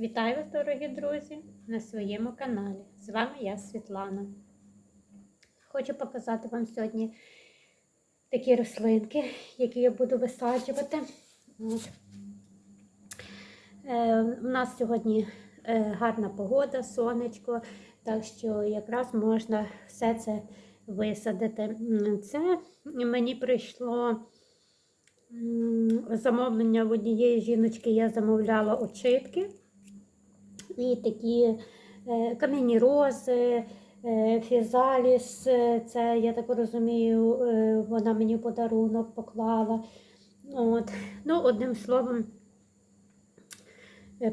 Вітаю вас, дорогі друзі, на своєму каналі. З вами я, Світлана. Хочу показати вам сьогодні такі рослинки, які я буду висаджувати. От. Е, у нас сьогодні е, гарна погода, сонечко, так що якраз можна все це висадити. Це мені прийшло замовлення в однієї жіночки, я замовляла очитки. І такі е, кам'яні рози, е, фізаліс, е, це, я так розумію, вона мені подарунок поклала. От. Ну, одним словом,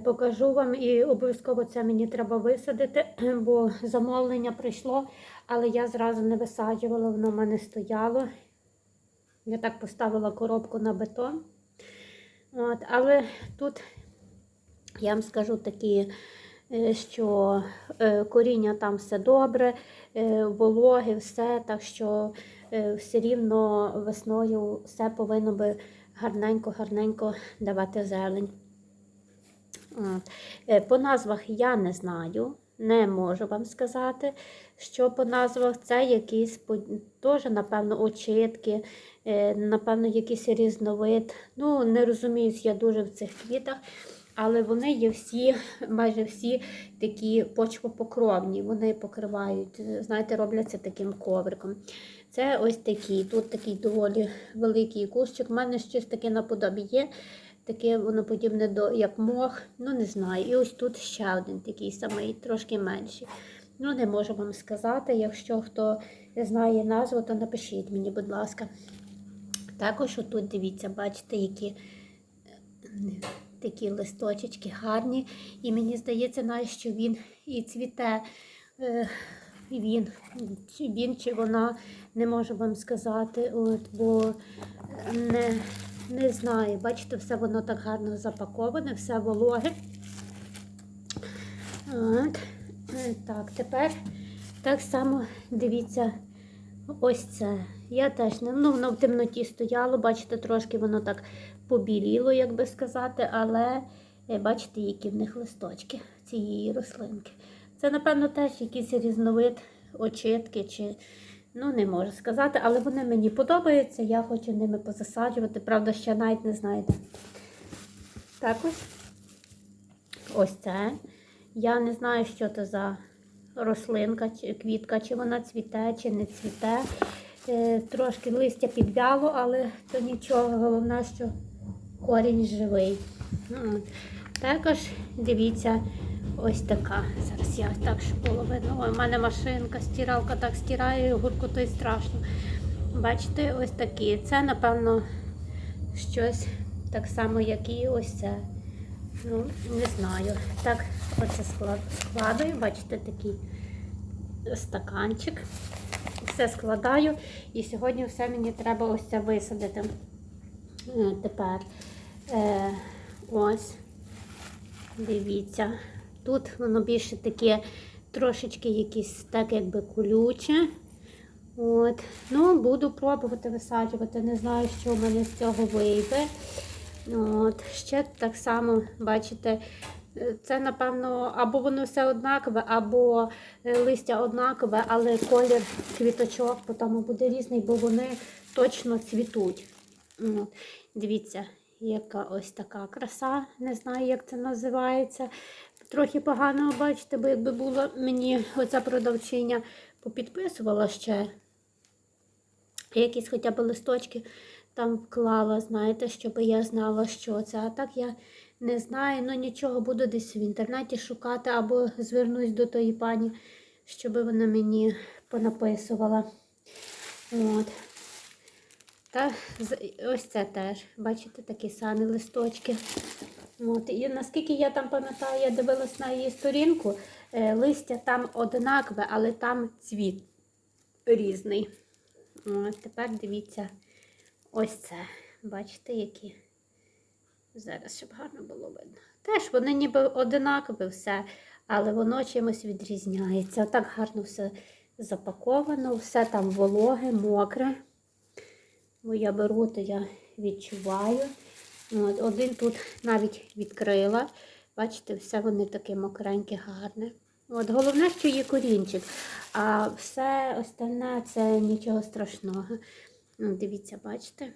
покажу вам і обов'язково це мені треба висадити, бо замовлення прийшло, але я зразу не висаджувала, воно в мене стояло. Я так поставила коробку на бетон. От, але тут я вам скажу такі, що е, коріння там все добре, е, вологе, все, так що е, все рівно весною все повинно би гарненько-гарненько давати зелень. Е, По назвах я не знаю, не можу вам сказати, що по назвах це якісь теж, напевно, очитки, е, напевно, якийсь різновид. Ну, не розуміюсь я дуже в цих квітах, але вони є всі, майже всі такі почвопокровні. Вони покривають, знаєте, робляться таким ковриком. Це ось такі. Тут такий доволі великий кущик. У мене щось таке наподобі є. Таке воно подібне до як мох, ну не знаю. І ось тут ще один такий самий, трошки менший. Ну, не можу вам сказати. Якщо хто знає назву, то напишіть мені, будь ласка. Також отут дивіться, бачите, які такі листочечки гарні. І мені здається, навіть, що він і цвіте. Е, він, чи він чи вона, не можу вам сказати, от, бо не, не знаю. Бачите, все воно так гарно запаковане, все вологе. От. Е, Так, тепер так само дивіться, ось це. Я теж не ну, воно в темноті стояло, бачите, трошки воно так побіліло, як би сказати, але е, бачите, які в них листочки цієї рослинки. Це, напевно, теж якийсь різновид очитки, чи ну не можу сказати, але вони мені подобаються, я хочу ними позасаджувати. Правда, ще навіть не знаєте. Так ось. Ось це. Я не знаю, що це за рослинка чи квітка, чи вона цвіте, чи не цвіте. Е, Трошки листя підвяло, але то нічого. Головне, що корінь живий. Також дивіться, ось така. Зараз я так, видно. Ой, у мене машинка, стиралка так стирає, гуркотить страшно. Бачите, ось такі. Це, напевно, щось так само, як і ось це. Ну, не знаю. Так, оце складаю, бачите, такий стаканчик. Все складаю. І сьогодні все мені треба ось це висадити. Е, Тепер е, ось, дивіться. Тут воно більше таке трошечки якісь так якби колюче. От. Ну, буду пробувати висаджувати. Не знаю, що в мене з цього вийде. От. Ще так само, бачите, це, напевно, або воно все однакове, або е, листя однакове, але колір квіточок потім буде різний, бо вони точно цвітуть. От. Дивіться, яка ось така краса. Не знаю, як це називається. Трохи погано бачите, бо якби була мені оця продавчиня попідписувала ще якісь хоча б листочки там вклала, знаєте, щоб я знала, що це. А так я не знаю, ну нічого, буду десь в інтернеті шукати або звернусь до тої пані, щоб вона мені понаписувала. От. Та ось це теж, бачите, такі самі листочки. От. І наскільки я там пам'ятаю, я дивилась на її сторінку, е, листя там однакове, але там цвіт різний. От, тепер дивіться ось це. Бачите, які. Зараз, щоб гарно було видно. Теж вони ніби одинакові все, але воно чимось відрізняється. Так гарно все запаковано, все там вологе, мокре. Бо я беру, то я відчуваю. От, один тут навіть відкрила, Бачите, все вони таке мокреньке, гарне. От головне, що є корінчик, а все остальне це нічого страшного. Ну, дивіться, бачите,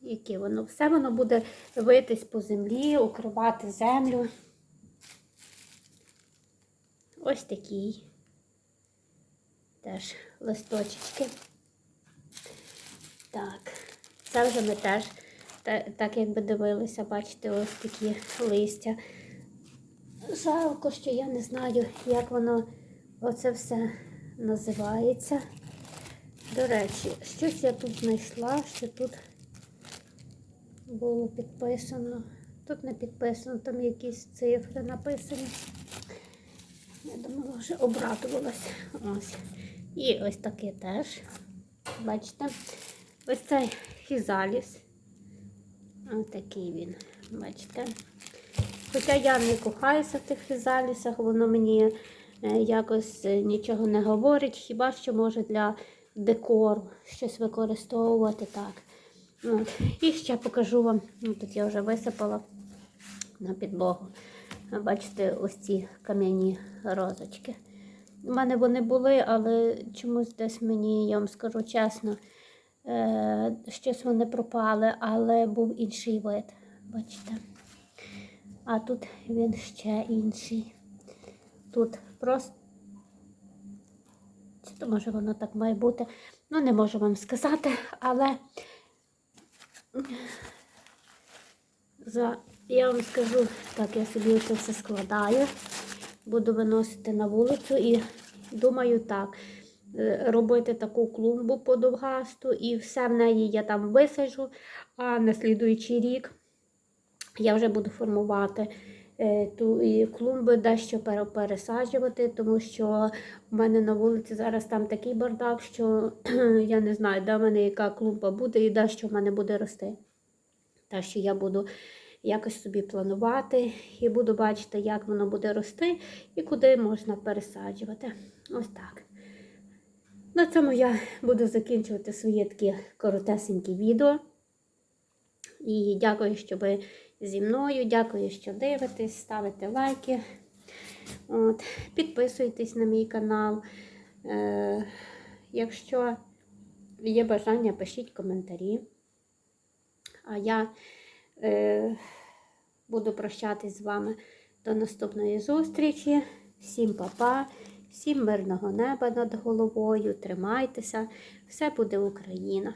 яке воно. Все воно буде витись по землі, укривати землю. Ось такий. Теж листочки. Так, це вже ми теж та- так якби дивилися, бачите, ось такі листя. Жалко, що я не знаю, як воно оце все називається. До речі, щось я тут знайшла, що тут було підписано. Тут не підписано, там якісь цифри написані. Я думала, вже обрадувалася. Ось. І ось таке теж. Бачите? Ось цей фізаліс. Ось такий він. Бачите? Хоча я не кохаюся в тих фізалісах, воно мені е, якось е, нічого не говорить, хіба що може для декору щось використовувати так. От. І ще покажу вам, ну, тут я вже висипала на підлогу. Бачите, ось ці кам'яні розочки. У мене вони були, але чомусь десь мені, я вам скажу чесно, щось вони пропали, але був інший вид. Бачите? А тут він ще інший. Тут просто. Чи то може воно так має бути? Ну, не можу вам сказати, але за... я вам скажу, так, я собі це все складаю, буду виносити на вулицю і думаю так, е, робити таку клумбу подовгасту і все в неї я там висаджу, а на слідуючий рік я вже буду формувати е, ту і клумби, дещо пересаджувати, тому що в мене на вулиці зараз там такий бардак, що я не знаю, де в мене яка клумба буде і де що в мене буде рости. Так що я буду якось собі планувати і буду бачити, як воно буде рости і куди можна пересаджувати. Ось так. На цьому я буду закінчувати своє такі коротесенькі відео. І дякую, що ви зі мною. Дякую, що дивитесь, ставите лайки. От, підписуйтесь на мій канал. Е, якщо є бажання, пишіть коментарі. А я е, буду прощатись з вами до наступної зустрічі. Всім па-па, всім мирного неба над головою. Тримайтеся, все буде Україна.